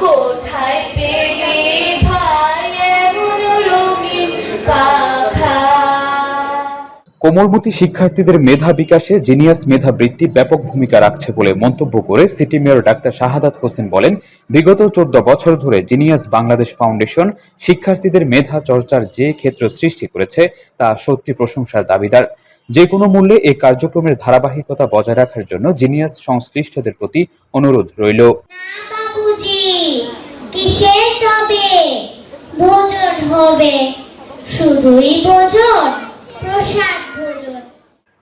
কোথায় পেলে কোমলমতি শিক্ষার্থীদের মেধা বিকাশে জিনিয়াস মেধা বৃত্তি ব্যাপক ভূমিকা রাখছে বলে মন্তব্য করে city mayor doctor Shahadat Hossain বলেন বিগত চোদ্দ বছর ধরে জিনিয়াস বাংলাদেশ ফাউন্ডেশন শিক্ষার্থীদের মেধা চর্চার যে ক্ষেত্র সৃষ্টি করেছে তা সত্যি প্রশংসার দাবিদার। যে কোনো মূল্যে এই কার্যক্রমের ধারাবাহিকতা বজায় রাখার জন্য জিনিয়াস সংশ্লিষ্টদের প্রতি অনুরোধ রইল। কিসের তবে? ভোজন হবে। শুধুই ভোজন প্রসাদ ভোজন।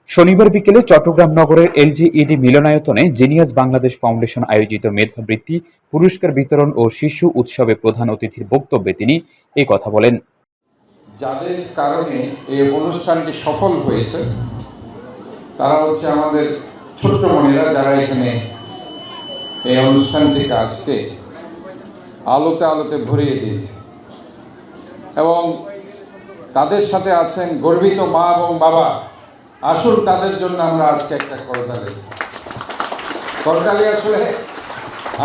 শনিবার বিকেলে চট্টগ্রাম নগরের এলজিইডি মিলনায়তনে জিনিয়াস বাংলাদেশ ফাউন্ডেশন আয়োজিত মেধাবৃত্তি পুরস্কার বিতরণ ও শিশু উৎসবে প্রধান অতিথির বক্তব্যে তিনি এই কথা বলেন। যাদের কারণে এই অনুষ্ঠানটি সফল হয়েছে তারা হচ্ছে আমাদের ছোট্ট বোনেরা যারা এখানে এই অনুষ্ঠানটিকে আজকে আলোতে আলোতে ভরিয়ে দিয়েছে। এবং তাদের সাথে আছেন গর্বিত মা এবং বাবা। আসুন, তাদের জন্য আমরা আজকে একটা করতালি করতালি আসলে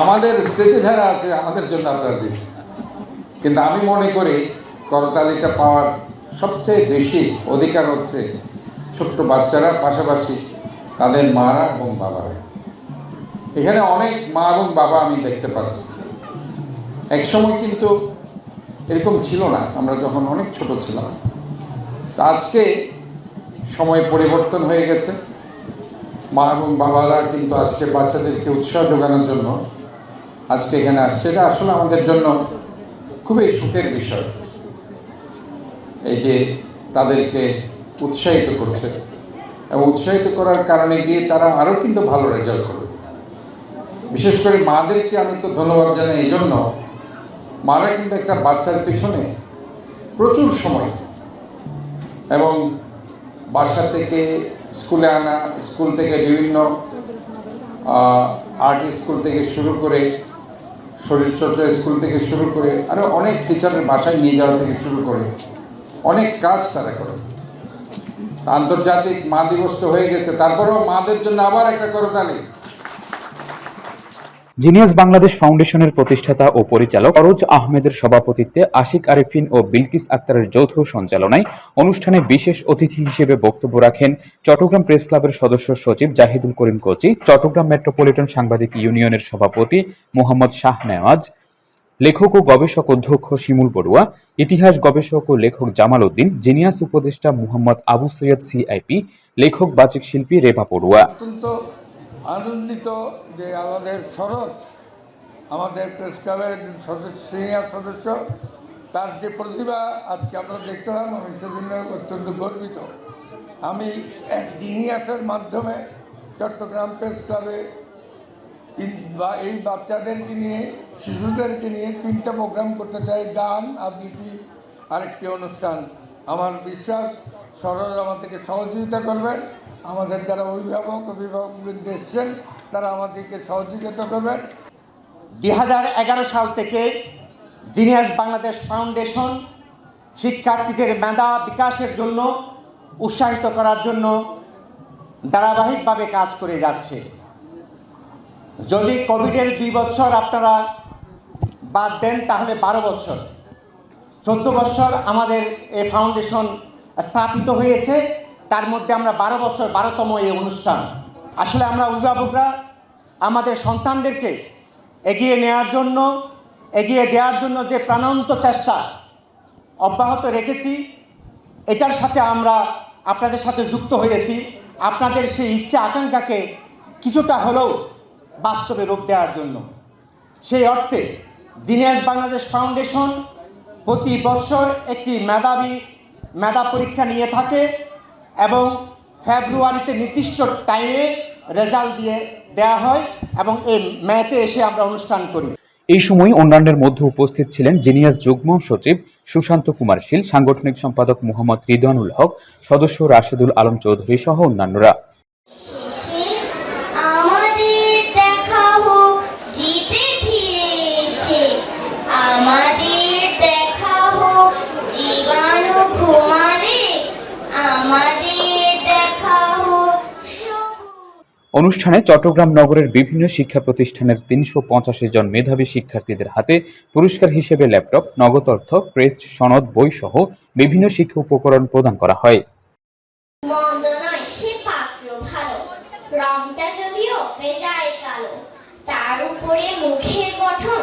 আমাদের যারা আছে, আমাদের জন্য আপনারা দিচ্ছেন। কিন্তু আমি মনে করি করতালিটা পাওয়ার সবচেয়ে বেশি অধিকার হচ্ছে ছোট্ট বাচ্চারা, পাশাপাশি তাদের মারা এবং বাবারা। এখানে অনেক মা এবং বাবা আমি দেখতে পাচ্ছি। একসময় কিন্তু এরকম ছিল না। আমরা যখন অনেক ছোট ছিলাম। তা আজকে সময় পরিবর্তন হয়ে গেছে। মা এবং বাবারা কিন্তু আজকে বাচ্চাদেরকে উৎসাহ যোগানোর জন্য আজকে এখানে আসছে। এটা আসলে আমাদের জন্য খুবই সুখের বিষয়। এই যে তাদেরকে উৎসাহিত করছে। এবং উৎসাহিত করার কারণে গিয়ে তারা আরও কিন্তু ভালো রেজাল্ট করবে। বিশেষ করে মাদেরকে আমি তো ধন্যবাদ জানাই। এই জন্য মারা কিন্তু একটা বাচ্চার পিছনে প্রচুর সময় এবং বাসা থেকে স্কুলে আনা, স্কুল থেকে বিভিন্ন আর্ট স্কুল থেকে শুরু করে শরীরচর্চা স্কুল থেকে শুরু করে আরও অনেক টিচারের বাসায় নিয়ে যাওয়া থেকে শুরু করে অনেক কাজ তারা করে। আন্তর্জাতিক মা দিবস তো হয়ে গেছে, তারপরেও মাদের জন্য আবার একটা করতালি। জিনিয়াস বাংলাদেশ ফাউন্ডেশনের প্রতিষ্ঠাতা ও পরিচালক অরোজ আহমেদের সভাপতিত্বে আশিক আরিফিন ও বিলকিস আক্তারের যৌথ সঞ্চালনায় অনুষ্ঠানে বিশেষ অতিথি হিসেবে বক্তব্য রাখেন চট্টগ্রাম প্রেস ক্লাবের সদস্য সচিব জাহিদুল করিম কোচি, চট্টগ্রাম মেট্রোপলিটন সাংবাদিক ইউনিয়নের সভাপতি মোহাম্মদ শাহ নেওয়াজ, লেখক ও গবেষক অধ্যক্ষ শিমুল বড়ুয়া, ইতিহাস গবেষক ও লেখক জামাল উদ্দিন, জিনিয়াস উপদেষ্টা মোহাম্মদ আবু সৈয়দ সিআইপি, লেখক বাচিক শিল্পী রেবা পড়ুয়া। অত্যন্ত আনন্দিত যে আমাদের শরৎ, আমাদের প্রেস ক্লাবের একজন সদস্য, সিনিয়র সদস্য, তার যে প্রতিভা আজকে আমরা দেখতে পান আমি সেজন্য অত্যন্ত গর্বিত। আমি এক জিনিয়াসের মাধ্যমে চট্টগ্রাম প্রেস ক্লাবে বা এই বাচ্চাদেরকে নিয়ে, শিশুদেরকে নিয়ে তিনটা প্রোগ্রাম করতে চাই, গান, আবৃত্তি, আরেকটি অনুষ্ঠান। আমার বিশ্বাস সরজ আমাদেরকে সহযোগিতা করবেন। আমাদের যারা অভিভাবক, অভিভাবকবৃন্দ এসছেন, তারা আমাদেরকে সহযোগিতা করবেন। দুই হাজার এগারো সাল থেকে জিনিয়াস বাংলাদেশ ফাউন্ডেশন শিক্ষার্থীদের মেধা বিকাশের জন্য উৎসাহিত করার জন্য ধারাবাহিকভাবে কাজ করে যাচ্ছে। যদি কোভিডের দুই বছর আপনারা বাদ দেন, তাহলে বারো বছর। চোদ্দ বছর আমাদের এই ফাউন্ডেশন স্থাপিত হয়েছে। তার মধ্যে আমরা বারো বছর বারোতম এই অনুষ্ঠান। আসলে আমরা অভিভাবকরা আমাদের সন্তানদেরকে এগিয়ে নেওয়ার জন্য, এগিয়ে দেওয়ার জন্য যে প্রাণান্ত চেষ্টা অব্যাহত রেখেছি, এটার সাথে আমরা আপনাদের সাথে যুক্ত হয়েছি। আপনাদের সেই ইচ্ছা আকাঙ্ক্ষাকে কিছুটা হলেও বাস্তবে রূপ দেওয়ার জন্য। সেই অর্থে জিনিয়াস বাংলাদেশ ফাউন্ডেশন প্রতি বছর একটি মেধাবী মেধা পরীক্ষা নিয়ে থাকে এবং ফেব্রুয়ারিতে নির্দিষ্ট টাইমে রেজাল্ট দিয়ে দেওয়া হয় এবং এই ম্যাথে এসে আমরা অনুষ্ঠান করি। এই সময় অন্যান্যের মধ্যে উপস্থিত ছিলেন জিনিয়াস যুগ্ম সচিব সুশান্ত কুমার শীল, সাংগঠনিক সম্পাদক মোহাম্মদ রিদওয়ানুল হক, সদস্য রাশেদুল আলম চৌধুরী সহ অন্যান্যরা। অনুষ্ঠানে চট্টগ্রাম নগরের বিভিন্ন শিক্ষা প্রতিষ্ঠানের তিনশো পঁচাশি জন মেধাবী শিক্ষার্থীদের হাতে পুরস্কার হিসেবে ল্যাপটপ, নগদ অর্থ, ক্রেস্ট, সনদ, বই সহ বিভিন্ন শিক্ষা উপকরণ প্রদান করা হয়। রংটা যদিও তার উপরে মুখের গঠন